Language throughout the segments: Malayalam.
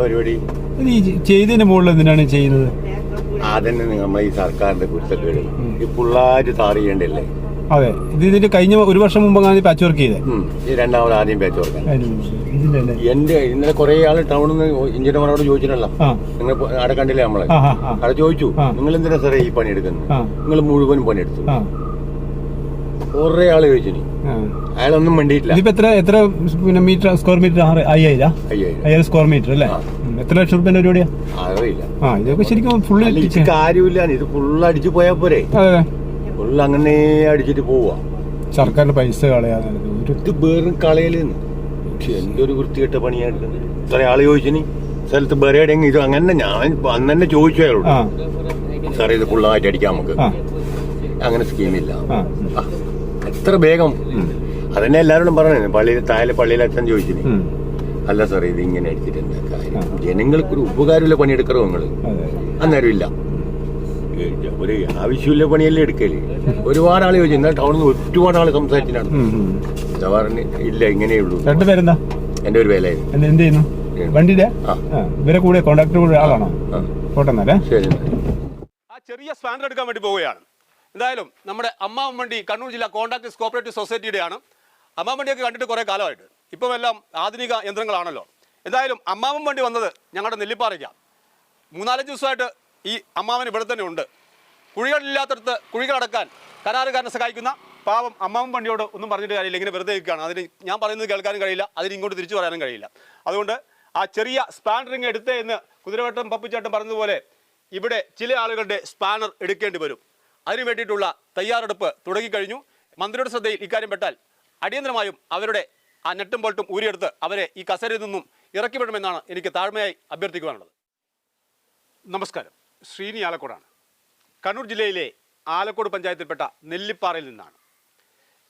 പരിപാടി? ഈ ചെയ്തതിന്റെ മുകളിൽ എന്തിനാണ് ചെയ്യുന്നത്? അതന്നെ നമ്മൾ ഈ സർക്കാരിന്റെ കുരുത്തക്കേട് ഈ പിള്ളേര് താറ് ചെയ്യണ്ടല്ലേ? അതെ. ഇത് ഇതിന്റെ കഴിഞ്ഞ ഒരു വർഷം മുമ്പ് പാച്ച് വർക്ക് ചെയ്തേ? ഈ രണ്ടാമത് ആദ്യം പാച്ച് വർക്ക് എന്റെ ഇന്നലെ കുറെ ആൾ ടൗണിൽ നിന്ന് എഞ്ചിനീയർമാരോട് ചോദിച്ചിട്ടല്ലോ നിങ്ങൾ അവിടെ കണ്ടില്ലേ നമ്മളെ? അവിടെ ചോദിച്ചു. നിങ്ങൾ എന്തിനാ സാറേ ഈ പണി എടുക്കുന്നത്. നിങ്ങൾ മുഴുവനും പണിയെടുത്തു. കുറെ ആൾ ചോദിച്ചു. അയാളൊന്നും വേണ്ടിയിട്ടില്ല ഇതിപ്പോ എത്ര എത്ര പിന്നെ മീറ്റർ സ്ക്വയർ മീറ്റർ അയ്യായിരം അയ്യോ അയ്യായിരം. സ്ക്വയർ മീറ്റർ അല്ലേ. എത്ര ലക്ഷം റുപ്യ പരിപാടിയാ അറിയില്ല. ആ ഇതൊക്കെ ശരിക്കും ഫുള്ള് കാര്യമില്ല ഇത് ഫുള്ള് അടിച്ചു പോയാ പോരെ? ഫുള്ള് അങ്ങനെ അടിച്ചിട്ട് പോവാ. സർക്കാരിന്റെ പൈസ കളയാതെ ഒരു ഇത് വേറും കളയലെന്ന്. പക്ഷെ എന്തൊരു വൃത്തികെട്ട പണിയായിട്ട് ഇത്ര ആൾ ചോദിച്ചിനി. സ്ഥലത്ത് വേറെ ഇത് അങ്ങനെ ഞാൻ അന്ന് തന്നെ ചോദിച്ചു അയാളോട്. സാറേ ഇത് ഫുള്ളായിട്ട് അടിക്കാം നമുക്ക്. അങ്ങനെ സ്കീമില്ല എത്ര വേഗം? അതന്നെ എല്ലാവരോടും പറഞ്ഞു പള്ളിയിൽ താഴെ പള്ളിയിൽ അച്ഛൻ ചോദിച്ചിനി ഉം. അല്ല സാറേ ഇത് ഇങ്ങനെ അടിച്ചിട്ട് എന്താ കാര്യം? ജനങ്ങൾക്ക് ഒരു ഉപകാരമില്ല പണിയെടുക്കറോ നിങ്ങൾ? അന്നേരം ഇല്ല ഒരു ആവശ്യമില്ല പണിയല്ലേ എടുക്കൽ? ഒരുപാട് ആൾ ചോദിച്ചു എന്നാൽ ടൗണിൽ നിന്ന് ഒരുപാട് ആൾ സംസാരിച്ചിട്ടാണ് സവാറിന് ഇല്ല ഇങ്ങനെ ഉള്ളൂ. രണ്ടുപേരെന്താ എന്റെ ഒരു വേലയായിരുന്നു എന്ത് ചെയ്യുന്നു? വണ്ടിയുടെ? ഇവരെ കൂടെ കോണ്ടാക്ടർ കൂടെ ആളാണോ ആ. ശരി ചെറിയ സ്പാനർ എടുക്കാൻ വേണ്ടി പോവുകയാണ്. എന്തായാലും നമ്മുടെ അമ്മാവൻ വണ്ടി കണ്ണൂർ ജില്ലാ കോൺട്രാക്ടേഴ്സ് കോപ്പറേറ്റീവ് സൊസൈറ്റിയുടെയാണ്. അമ്മാവൻ വണ്ടിയൊക്കെ കണ്ടിട്ട് കുറേ കാലമായിട്ട്. ഇപ്പം എല്ലാം ആധുനിക യന്ത്രങ്ങളാണല്ലോ. എന്തായാലും അമ്മാവൻ വണ്ടി വന്നത് ഞങ്ങളുടെ നെല്ലിപ്പാറയ്ക്കാണ് മൂന്നാലഞ്ച് ദിവസമായിട്ട് ഈ അമ്മാവൻ ഇവിടെ തന്നെ ഉണ്ട്. കുഴികളില്ലാത്തടത്ത് കുഴികളടക്കാൻ കരാറുകാരനെ സഹായിക്കുന്ന പാവം അമ്മാവൻ വണ്ടിയോട് ഒന്നും പറഞ്ഞിട്ട് കാര്യമില്ല. ഇങ്ങനെ വെറുതെ ഇരിക്കുകയാണ്. അതിന് ഞാൻ പറയുന്നത് കേൾക്കാനും കഴിയില്ല. അതിന് ഇങ്ങോട്ട് തിരിച്ചു പറയാനും കഴിയില്ല. അതുകൊണ്ട് ആ ചെറിയ സ്പാനറിങ് എടുത്തേ എന്ന് കുതിരവട്ടം പപ്പിച്ചേട്ടൻ പറഞ്ഞതുപോലെ ഇവിടെ ചില ആളുകളുടെ സ്പാനർ എടുക്കേണ്ടി വരും. അതിനു വേണ്ടിയിട്ടുള്ള തയ്യാറെടുപ്പ് തുടങ്ങിക്കഴിഞ്ഞു. മന്ത്രിയുടെ ശ്രദ്ധയിൽ ഇക്കാര്യം പെട്ടാൽ അടിയന്തരമായും അവരുടെ ആ നെട്ടും ബോൾട്ടും ഊരിയെടുത്ത് അവരെ ഈ കസരയിൽ നിന്നും ഇറക്കിവിടണമെന്നാണ് എനിക്ക് താഴ്മയായി അഭ്യർത്ഥിക്കുവാനുള്ളത്. നമസ്കാരം. ശ്രീനി ആലക്കോടാണ്. കണ്ണൂർ ജില്ലയിലെ ആലക്കോട് പഞ്ചായത്തിൽപ്പെട്ട നെല്ലിപ്പാറയിൽ നിന്നാണ്.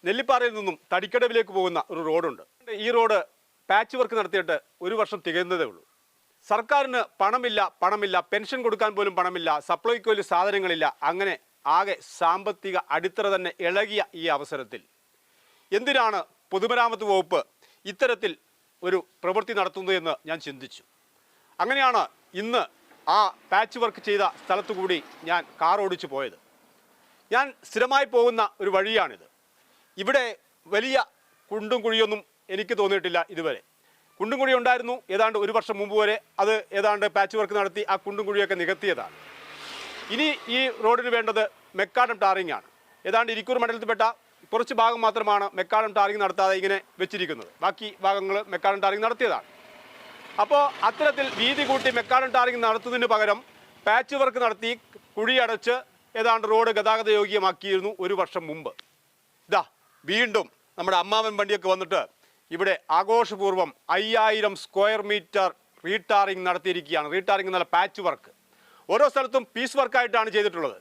നെല്ലിപ്പാറയിൽ നിന്നും തടിക്കടവിലേക്ക് പോകുന്ന ഒരു റോഡുണ്ട്. ഈ റോഡ് പാച്ച് വർക്ക് നടത്തിയിട്ട് ഒരു വർഷം തികയുന്നതേ ഉള്ളൂ. സർക്കാരിന് പണമില്ല പണമില്ല പെൻഷൻ കൊടുക്കാൻ പോലും പണമില്ല സപ്ലൈക്കോയിൽ സാധനങ്ങളില്ല അങ്ങനെ ആകെ സാമ്പത്തിക അടിത്തറ തന്നെ ഇളകിയ ഈ അവസരത്തിൽ. എന്തിനാണ് പൊതുമരാമത്ത് വകുപ്പ് ഇത്തരത്തിൽ ഒരു പ്രവൃത്തി നടത്തുന്നത് എന്ന് ഞാൻ ചിന്തിച്ചു. അങ്ങനെയാണ് ഇന്ന് ആ പാച്ച് വർക്ക് ചെയ്ത സ്ഥലത്തു കൂടി ഞാൻ കാർ ഓടിച്ചു പോയത്. ഞാൻ സ്ഥിരമായി പോകുന്ന ഒരു വഴിയാണിത്. ഇവിടെ വലിയ കുണ്ടും കുഴിയൊന്നും എനിക്ക് തോന്നിയിട്ടില്ല ഇതുവരെ. കുണ്ടും കുഴി ഉണ്ടായിരുന്നു ഏതാണ്ട് ഒരു വർഷം മുമ്പ് വരെ അത് ഏതാണ്ട് പാച്ച് വർക്ക് നടത്തി ആ കുണ്ടും കുഴിയൊക്കെ നികത്തിയതാണ്. ഇനി ഈ റോഡിന് വേണ്ടത് മെക്കാടം ടാറിംഗ് ആണ്. ഏതാണ്ട് ഇരിക്കൂർ മണ്ഡലത്തിൽപ്പെട്ട കുറച്ച് ഭാഗം മാത്രമാണ് മെക്കാടം ടാറിംഗ് നടത്താതെ ഇങ്ങനെ വെച്ചിരിക്കുന്നത്. ബാക്കി ഭാഗങ്ങൾ മെക്കാടം ടാറിംഗ് നടത്തിയതാണ്. അപ്പോൾ അത്തരത്തിൽ വീതി കൂട്ടി മെക്കാടം ടാറിംഗ് നടത്തുന്നതിന് പകരം പാച്ച് വർക്ക് നടത്തി കുഴിയടച്ച് ഏതാണ്ട് റോഡ് ഗതാഗത യോഗ്യമാക്കിയിരുന്നു ഒരു വർഷം മുമ്പ്. ഇതാ വീണ്ടും നമ്മുടെ അമ്മാവൻ വണ്ടിയൊക്കെ വന്നിട്ട് ഇവിടെ ആഘോഷപൂർവം അയ്യായിരം സ്ക്വയർ മീറ്റർ റീടാറിംഗ് നടത്തിയിരിക്കുകയാണ്. റീടാറിംഗ് എന്നുള്ള പാച്ച് വർക്ക്. ഓരോ സ്ഥലത്തും പീസ് വർക്കായിട്ടാണ് ചെയ്തിട്ടുള്ളത്.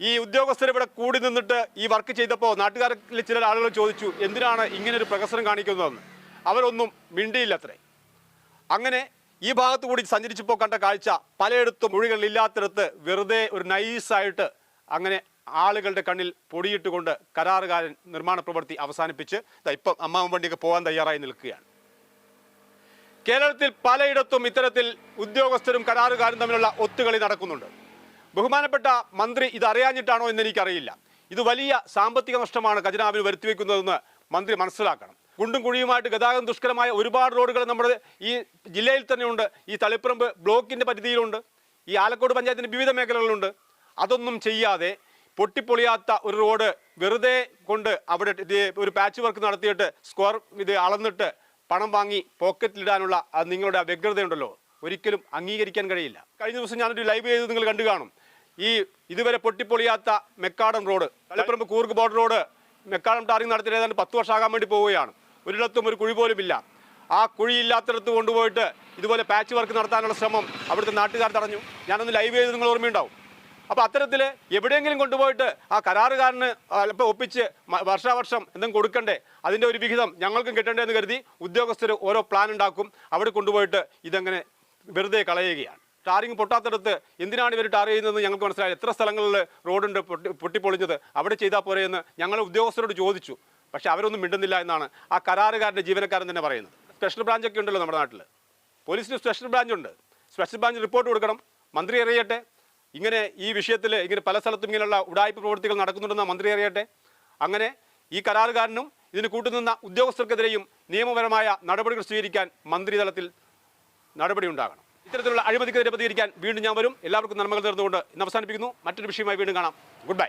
ഈ ഉദ്യോഗസ്ഥർ ഇവിടെ കൂടി നിന്നിട്ട് ഈ വർക്ക് ചെയ്തപ്പോൾ നാട്ടുകാരിൽ ചില ആളുകൾ ചോദിച്ചു എന്തിനാണ് ഇങ്ങനെ ഒരു പ്രകസനം കാണിക്കുന്നതെന്ന്? അവരൊന്നും മിണ്ടിയില്ലത്രേ. അങ്ങനെ ഈ ഭാഗത്ത് കൂടി സഞ്ചരിച്ചപ്പോൾ കണ്ട കാഴ്ച പലയിടത്തും മുഴികളില്ലാത്തിടത്ത് വെറുതെ ഒരു നൈസായിട്ട് അങ്ങനെ ആളുകളുടെ കണ്ണിൽ പൊടിയിട്ടുകൊണ്ട് കരാറുകാരൻ നിർമ്മാണ പ്രവൃത്തി അവസാനിപ്പിച്ച് ഇപ്പം അമ്മാവൻ വണ്ടിയൊക്കെ പോകാൻ തയ്യാറായി നിൽക്കുകയാണ്. കേരളത്തിൽ പലയിടത്തും ഇത്തരത്തിൽ ഉദ്യോഗസ്ഥരും കരാറുകാരും തമ്മിലുള്ള ഒത്തുകളി നടക്കുന്നുണ്ട്. ബഹുമാനപ്പെട്ട മന്ത്രി ഇത് അറിയാഞ്ഞിട്ടാണോ എന്ന് എനിക്കറിയില്ല ഇത് വലിയ സാമ്പത്തിക നഷ്ടമാണ് ഖജനാവിന് വരുത്തിവെക്കുന്നതെന്ന് മന്ത്രി മനസ്സിലാക്കണം. കുണ്ടും കുഴിയുമായിട്ട് ഗതാഗതം ദുഷ്കരമായ ഒരുപാട് റോഡുകൾ നമ്മുടെ ഈ ജില്ലയിൽ തന്നെയുണ്ട്. ഈ തളിപ്പറമ്പ് ബ്ലോക്കിന്റെ പരിധിയിലുണ്ട്. ഈ ആലക്കോട് പഞ്ചായത്തിന്റെ വിവിധ മേഖലകളിലുണ്ട്. അതൊന്നും ചെയ്യാതെ പൊട്ടിപ്പൊളിയാത്ത ഒരു റോഡ് വെറുതെ കൊണ്ട് അവിടെ ഒരു പാച്ച് വർക്ക് നടത്തിയിട്ട് സ്ക്വയർ ഇത് അളന്നിട്ട് പണം വാങ്ങി പോക്കറ്റിലിടാനുള്ള നിങ്ങളുടെ വ്യഗ്രതയുണ്ടല്ലോ. ഒരിക്കലും അംഗീകരിക്കാൻ കഴിയില്ല. കഴിഞ്ഞ ദിവസം ഞാനൊരു ലൈവ് ചെയ്ത് നിങ്ങൾ കണ്ടു കാണും. ഈ ഇതുവരെ പൊട്ടിപ്പൊളിയാത്ത macadam road Taliparamba Coorg border road macadam tarring നടത്തി ഏതാണ്ട് പത്ത് വർഷമാകാൻ വേണ്ടി പോവുകയാണ്. ഒരിടത്തും ഒരു കുഴി പോലും ഇല്ല. ആ കുഴി ഇല്ലാത്തിടത്ത് കൊണ്ടുപോയിട്ട് ഇതുപോലെ പാച്ച് വർക്ക് നടത്താനുള്ള ശ്രമം അവിടുത്തെ നാട്ടുകാർ തടഞ്ഞു. ഞാനൊന്ന് ലൈവ് ചെയ്ത് നിങ്ങൾ ഓർമ്മയുണ്ടാവും. അപ്പോൾ അത്തരത്തിൽ എവിടെയെങ്കിലും കൊണ്ടുപോയിട്ട് ആ കരാറുകാരന് അല്പം ഒപ്പിച്ച് വർഷാവർഷം എന്തെങ്കിലും കൊടുക്കണ്ടേ? അതിന്റെ ഒരു വിഹിതം ഞങ്ങൾക്കും കിട്ടണ്ടേ എന്ന് കരുതി ഉദ്യോഗസ്ഥർ ഓരോ പ്ലാൻ ഉണ്ടാക്കും. അവിടെ കൊണ്ടുപോയിട്ട് ഇതങ്ങനെ വെറുതെ കളയുകയാണ്. ടാറിങ് പൊട്ടാത്തടത്ത് എന്തിനാണ് ഇവർ ടാർ ചെയ്യുന്നതെന്ന് ഞങ്ങൾക്ക് മനസ്സിലായി എത്ര സ്ഥലങ്ങളിൽ റോഡുണ്ട് പൊട്ടി പൊട്ടിപ്പൊളിഞ്ഞത്. അവിടെ ചെയ്താൽ പോരെ എന്ന് ഞങ്ങൾ ഉദ്യോഗസ്ഥരോട് ചോദിച്ചു. പക്ഷെ അവരൊന്നും മിണ്ടുന്നില്ല എന്നാണ് ആ കരാറുകാരന്റെ ജീവനക്കാരൻ തന്നെ പറയുന്നത്. സ്പെഷ്യൽ ബ്രാഞ്ചൊക്കെ ഉണ്ടല്ലോ നമ്മുടെ നാട്ടിൽ പോലീസിന് സ്പെഷ്യൽ ബ്രാഞ്ചുണ്ട് സ്പെഷ്യൽ ബ്രാഞ്ച് റിപ്പോർട്ട് കൊടുക്കണം. മന്ത്രി അറിയട്ടെ. ഇങ്ങനെ ഈ വിഷയത്തിൽ ഇങ്ങനെ പല സ്ഥലത്തും ഇങ്ങനെയുള്ള ഉടായ്പ പ്രവൃത്തികൾ നടക്കുന്നുണ്ടെന്ന് മന്ത്രി അറിയട്ടെ? അങ്ങനെ ഈ കരാറുകാരനും ഇതിന് കൂട്ടുനിന്ന ഉദ്യോഗസ്ഥർക്കെതിരെയും നിയമപരമായ നടപടികൾ സ്വീകരിക്കാൻ മന്ത്രിതലത്തിൽ നടപടി ഉണ്ടാകണം. ഇത്തരത്തിലുള്ള അഴിമതിക്കെതിരെ പ്രതികരിക്കാൻ വീണ്ടും ഞാൻ വരും. എല്ലാവർക്കും നന്മകൾ നേർന്നുകൊണ്ട് ഇന്ന് അവസാനിപ്പിക്കുന്നു. മറ്റൊരു വിഷയമായി വീണ്ടും കാണാം. Good bye